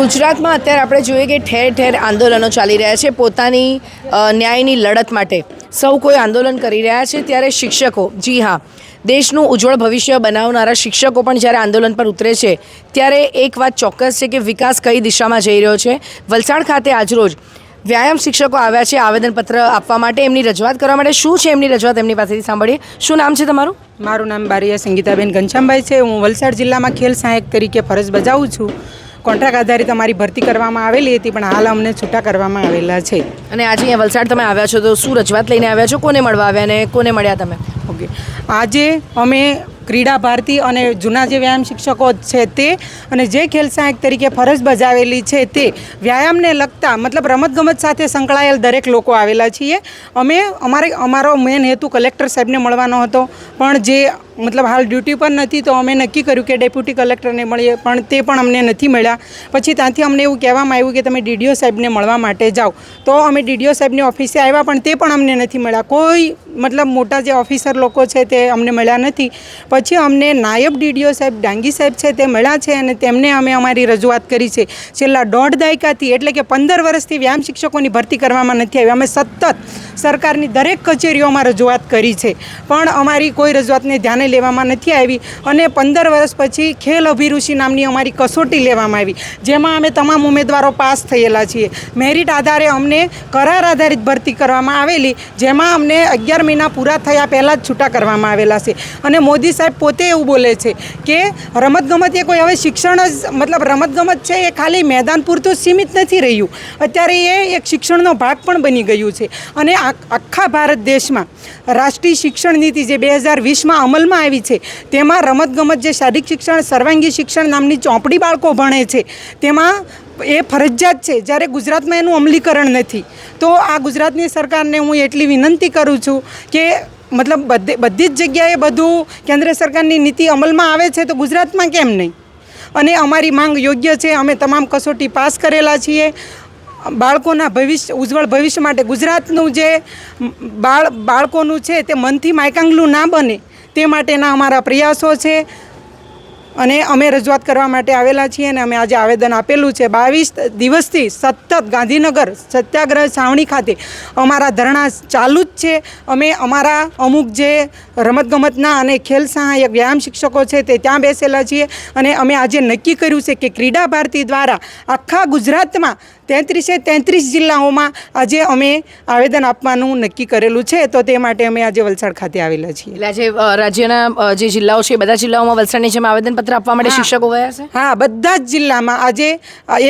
ગુજરાતમાં અત્યારે આપણે જોઈએ કે ઠેર ઠેર આંદોલનો ચાલી રહ્યા છે. પોતાની ન્યાયની લડત માટે સૌ કોઈ આંદોલન કરી રહ્યા છે. ત્યારે શિક્ષકો, જી હા, દેશનું ઉજ્જવળ ભવિષ્ય બનાવનારા શિક્ષકો પણ જ્યારે આંદોલન પર ઉતરે છે, ત્યારે એક વાત ચોક્કસ છે કે વિકાસ કઈ દિશામાં જઈ રહ્યો છે. વલસાડ ખાતે આજરોજ વ્યાયામ શિક્ષકો આવ્યા છે આવેદનપત્ર આપવા માટે. એમની રજૂઆત કરવા માટે શું છે એમની રજૂઆત એમની પાસેથી સાંભળીએ. શું નામ છે તમારું? મારું નામ બારિયા સંગીતાબેન ઘનશ્યામભાઈ છે. હું વલસાડ જિલ્લામાં ખેલ સહાયક તરીકે ફરજ બજાવું છું. કોન્ટ્રાક્ટ આધારિત અમારી ભરતી કરવામાં આવેલી હતી પણ હાલ અમને છૂટા કરવામાં આવેલા છે. અને આજે અહીંયા વલસાડ તમે આવ્યા છો તો શું રજૂઆત લઈને આવ્યા છો? કોને મળવા આવ્યા અને કોને મળ્યા તમે? ઓકે. આજે અમે ક્રીડા ભારતી અને જૂના જે વ્યાયામ શિક્ષકો છે તે અને જે ખેલ સહાયક તરીકે ફરજ બજાવેલી છે તે વ્યાયામને લગતા મતલબ રમતગમત સાથે સંકળાયેલ દરેક લોકો આવેલા છીએ. અમે અમારે અમારો મેન હેતુ કલેક્ટર સાહેબને મળવાનો હતો. પણ જે મતલબ હાલ ડ્યુટી પર નથી તો અમે નક્કી કર્યું કે ડેપ્યુટી કલેક્ટરને મળીએ, પણ તે પણ અમને નથી મળ્યા. પછી ત્યાંથી અમને એવું કહેવામાં આવ્યું કે તમે ડીડીઓ સાહેબને મળવા માટે જાઓ. તો અમે ડીડીઓ સાહેબની ઓફિસે આવ્યા, પણ તે પણ અમને નથી મળ્યા. કોઈ મતલબ મોટા જે ઓફિસર લોકો છે તે અમને મળ્યા નથી. પછી અમને નાયબ ડીડીઓ સાહેબ, ડાંગી સાહેબ છે તે મળ્યા છે અને તેમને અમે અમારી રજૂઆત કરી છે. છેલ્લા દોઢ દાયકાથી, એટલે કે પંદર વર્ષથી વ્યાયામ શિક્ષકોની ભરતી કરવામાં નથી આવી. અમે સતત સરકારની દરેક કચેરીઓમાં રજૂઆત કરી છે. પણ અમારી કોઈ રજૂઆતને ધ્યાને લેવામાં નથી આવી અને પંદર વર્ષ પછી ખેલ અભિરુચિ નામની અમારી કસોટી લેવામાં આવી, જેમાં અમે તમામ ઉમેદવારો પાસ થયેલા છીએ. મેરિટ આધારે અમને કરાર આધારિત ભરતી કરવામાં આવેલી, જેમાં અમને અગિયાર મહિના પૂરા થયા પહેલાં જ છૂટા કરવામાં આવેલા છે. અને મોદી સાહેબ પોતે એવું બોલે છે કે રમતગમત એ કોઈ હવે શિક્ષણ જ, મતલબ રમતગમત છે એ ખાલી મેદાન પૂરતું સીમિત નથી રહ્યું. અત્યારે એ એક શિક્ષણનો ભાગ પણ બની ગયું છે. અને આખા ભારત દેશમાં રાષ્ટ્રીય શિક્ષણ નીતિ જે બે હજાર વીસમાં અમલમાં આવી છે. તેમાં રમતગમત જે શારીરિક શિક્ષણ, સર્વાંગી શિક્ષણ નામની ચોપડી બાળકો ભણે છે. તેમાં એ ફરજિયાત છે. જ્યારે ગુજરાતમાં એનું અમલીકરણ નથી. તો આ ગુજરાતની સરકારને હું એટલી વિનંતી કરું છું કે મતલબ બધે, બધી જ જગ્યાએ બધું કેન્દ્ર સરકારની નીતિ અમલમાં આવે છે તો ગુજરાતમાં કેમ નહીં? અને અમારી માંગ યોગ્ય છે. અમે તમામ કસોટી પાસ કરેલા છીએ. બાળકોના ભવિષ્ય, ઉજ્જવળ ભવિષ્ય માટે ગુજરાતનું જે બાળ, બાળકોનું છે તે મનથી માયકાંગલું ના બને. તે માટેના અમારા પ્રયાસો છે. અને અમે રજૂઆત કરવા માટે આવેલા છીએ અને અમે આજે આવેદન આપેલું છે. બાવીસ દિવસથી સતત ગાંધીનગર સત્યાગ્રહ છાવણી ખાતે અમારા ધરણા ચાલુ જ છે. અમે અમારા અમુક જે રમતગમતના અને ખેલ સહાયક વ્યાયામ શિક્ષકો છે તે ત્યાં બેસેલા છીએ. અને અમે આજે નક્કી કર્યું છે કે ક્રીડા ભારતી દ્વારા આખા ગુજરાતમાં તેત્રીસે તેત્રીસ જિલ્લાઓમાં આજે અમે આવેદન આપવાનું નક્કી કરેલું છે. તો તે માટે અમે આજે વલસાડ ખાતે આવેલા છીએ. એટલે આજે રાજ્યના જે જિલ્લાઓ છે બધા જિલ્લાઓમાં વલસાડની જેમ આવેદનપત્ર આપવા માટે શિક્ષકો ગયા છે? હા બધા જ જિલ્લામાં આજે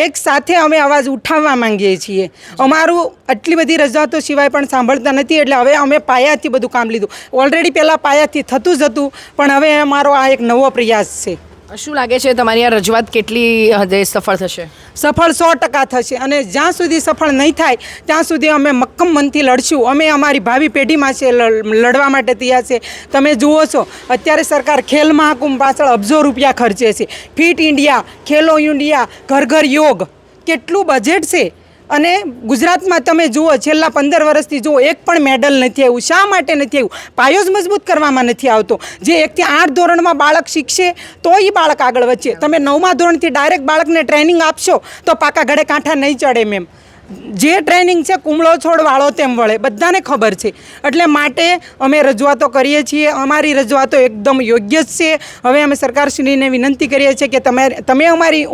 એક સાથે અમે અવાજ ઉઠાવવા માંગીએ છીએ. અમારું આટલી બધી રજૂઆતો સિવાય પણ સાંભળતા નથી એટલે હવે અમે પાયાથી બધું કામ લીધું. ઓલરેડી પહેલાં પાયાથી થતું જ હતું પણ હવે અમારો આ એક નવો પ્રયાસ છે. શું લાગે છે તમારી આ રજૂઆત કેટલી હદે સફળ થશે? સફળ સો ટકા થશે અને જ્યાં સુધી સફળ નહીં થાય, ત્યાં સુધી અમે મક્કમ મનથી લડશું. અમે અમારી ભાવિ પેઢીમાં છે લડવા માટે તૈયાર છે. તમે જુઓ છો, અત્યારે સરકાર ખેલ મહાકુંભ પાછળ અબજો રૂપિયા ખર્ચે છે. ફિટ ઇન્ડિયા, ખેલો ઇન્ડિયા, ઘર ઘર યોગ. કેટલું બજેટ છે? અને ગુજરાતમાં તમે જુઓ, છેલ્લા પંદર વર્ષથી જુઓ, એક પણ મેડલ નથી આવ્યું. શા માટે નથી આવ્યું? પાયો જ મજબૂત કરવામાં નથી આવતો. જે એકથી આઠ ધોરણમાં બાળક શીખશે તો એ બાળક આગળ વધશે. તમે નવમા ધોરણથી ડાયરેક્ટ બાળકને ટ્રેનિંગ આપશો, તો પાકા ઘડે કાંઠા નહીં ચડે મેમ જે ટ્રેનિંગ છે કુમળો છોડ વાળો તેમ વળે, બધાને ખબર છે. એટલે માટે અમે રજૂઆતો કરીએ છીએ, અમારી રજૂઆતો એકદમ યોગ્ય જ છે. હવે અમે સરકારશ્રીને વિનંતી કરીએ છીએ કે તમે તમે અમારી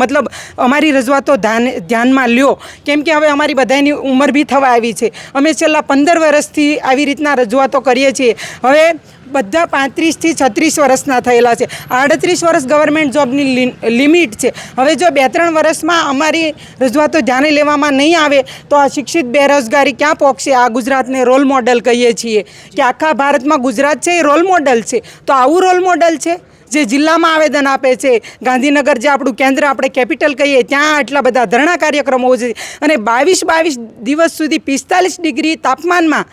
મતલબ અમારી રજૂઆતો ધ્યાન, ધ્યાનમાં લ્યો. કેમ કે હવે અમારી બધાની ઉંમર બી થવા આવી છે. અમે છેલ્લા પંદર વર્ષથી આવી રીતના રજૂઆતો કરીએ છીએ. હવે બધા પાંત્રીસથી છત્રીસ વર્ષના થયેલા છે. આડત્રીસ વર્ષ ગવર્મેન્ટ જોબની લિમિટ છે. હવે જો બે ત્રણ વર્ષમાં અમારી રજૂઆતો ધ્યાને લેવામાં નહીં આવે, તો આ શિક્ષિત બેરોજગારી ક્યાં પહોંચશે આ ગુજરાતને રોલ મોડલ કહીએ છીએ કે આખા ભારતમાં ગુજરાત છે એ રોલ મોડલ છે. તો આવું રોલ મોડલ છે? જે જિલ્લામાં આવેદન આપે છે. ગાંધીનગર જે આપણું કેન્દ્ર આપણે કેપિટલ કહીએ, ત્યાં આટલા બધા ધરણા કાર્યક્રમો છે. અને બાવીસ બાવીસ દિવસ સુધી પિસ્તાલીસ ડિગ્રી તાપમાનમાં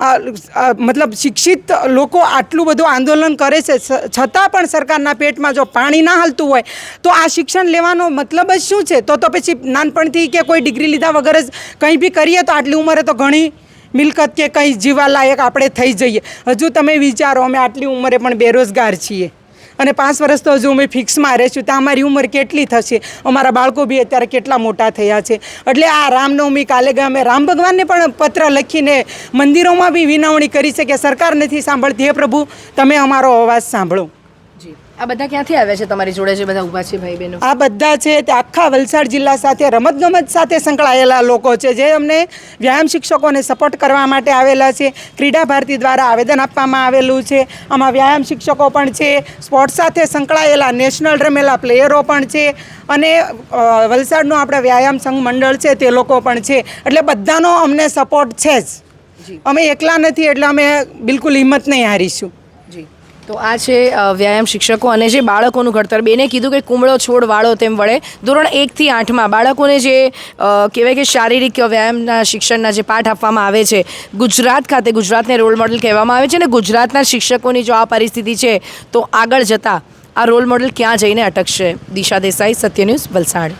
મતલબ શિક્ષિત લોકો આટલું બધું આંદોલન કરે છે છતાં પણ સરકારના પેટમાં જો પાણી ના હાલતું હોય, તો આ શિક્ષણ લેવાનો મતલબ જ શું છે? તો તો પછી નાનપણથી કે કોઈ ડિગ્રી લીધા વગર જ કંઈ બી કરીએ તો આટલી ઉંમરે તો ઘણી મિલકત કે કંઈ જીવાલાયક આપણે થઈ જઈએ. હજુ તમે વિચારો, અમે આટલી ઉંમરે પણ બેરોજગાર છીએ. અને પાંચ વર્ષ તો હજુ અમે ફિક્સમાં રહીશું તો અમારી ઉંમર કેટલી થશે? અમારા બાળકો બી અત્યારે કેટલા મોટા થયા છે. એટલે આ રામનવમી કાલે અમે રામ ભગવાનને પણ પત્ર લખીને મંદિરોમાં બી વિનવણી કરી છે કે સરકાર નથી સાંભળતી. હે પ્રભુ, તમે અમારો અવાજ સાંભળો. આ બધા ક્યાંથી આવ્યા છે તમારી જોડે જે બધા ઊભા છે ભાઈ બહેનો આ બધા છે તે આખા વલસાડ જિલ્લા સાથે રમતગમત સાથે સંકળાયેલા લોકો છે જે અમને વ્યાયામ શિક્ષકોને સપોર્ટ કરવા માટે આવેલા છે ક્રીડા ભારતી દ્વારા આવેદન આપવામાં આવેલું છે. આમાં વ્યાયામ શિક્ષકો પણ છે સ્પોર્ટ્સ સાથે સંકળાયેલા નેશનલ રમેલા પ્લેયરો પણ છે અને વલસાડનું આપણે વ્યાયામ સંઘ મંડળ છે તે લોકો પણ છે. એટલે બધાનો અમને સપોર્ટ છે જ. અમે એકલા નથી એટલે અમે બિલકુલ હિંમત નહીં હારીશું. તો આ છે વ્યાયામ શિક્ષકો અને જે બાળકોનું ઘડતર. બેને કીધું કે કુમળો છોડ વાળો તેમ વળે. ધોરણ એકથી આઠમાં બાળકોને જે કહેવાય કે શારીરિક વ્યાયામના શિક્ષણના જે પાઠ આપવામાં આવે છે, ગુજરાત ખાતે ગુજરાતને રોલ મોડલ કહેવામાં આવે છે અને ગુજરાતના શિક્ષકોની જો આ પરિસ્થિતિ છે, તો આગળ જતાં આ રોલ મોડલ ક્યાં જઈને અટકશે? દિશા દેસાઈ, સત્ય ન્યૂઝ વલસાડ.